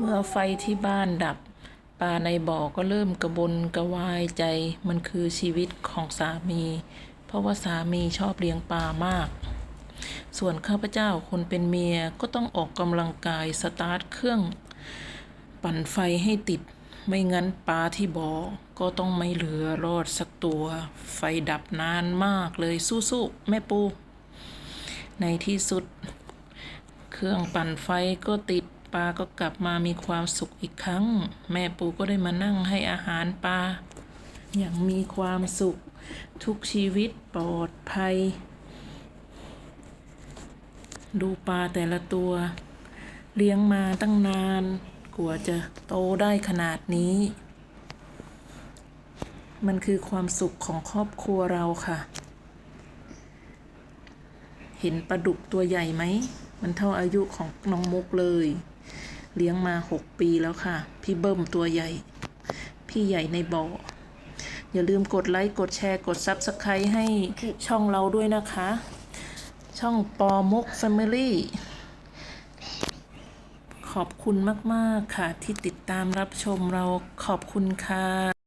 เมื่อไฟที่บ้านดับ ปลาในบ่อก็เริ่มกระบนกระวายใจ มันคือชีวิตของสามี เพราะว่าสามีชอบเลี้ยงปลามาก ส่วนข้าพเจ้าคนเป็นเมียก็ต้องออกกำลังกายสตาร์ทเครื่อง ปั่นไฟให้ติด ไม่งั้นปลาที่บ่อก็ต้องไม่เหลือรอดสักตัว ไฟดับนานมากเลยสู้ๆแม่ปู ในที่สุด เครื่องปั่นไฟก็ติด ปลาก็กลับมามีความสุขอีกครั้ง แม่ปูก็ได้มานั่งให้อาหารปลาอย่างมีความสุข ทุกชีวิตปลอดภัย ดูปลาแต่ละตัว เลี้ยงมาตั้งนานกว่าจะโตได้ขนาดนี้ มันคือความสุขของครอบครัวเราค่ะ เห็นปลาดุกตัวใหญ่ไหม มันเท่าอายุของน้องมุกเลย เลี้ยงมาหกปีแล้วค่ะ พี่เบิ้มตัวใหญ่ พี่ใหญ่ในบ่อ อย่าลืมกดไลค์ กดแชร์ กดซับสไครต์ให้ช่องเราด้วยนะคะ ช่องปอมุก Family ขอบคุณมาก ๆ ค่ะที่ติดตามรับชมเราขอบคุณค่ะ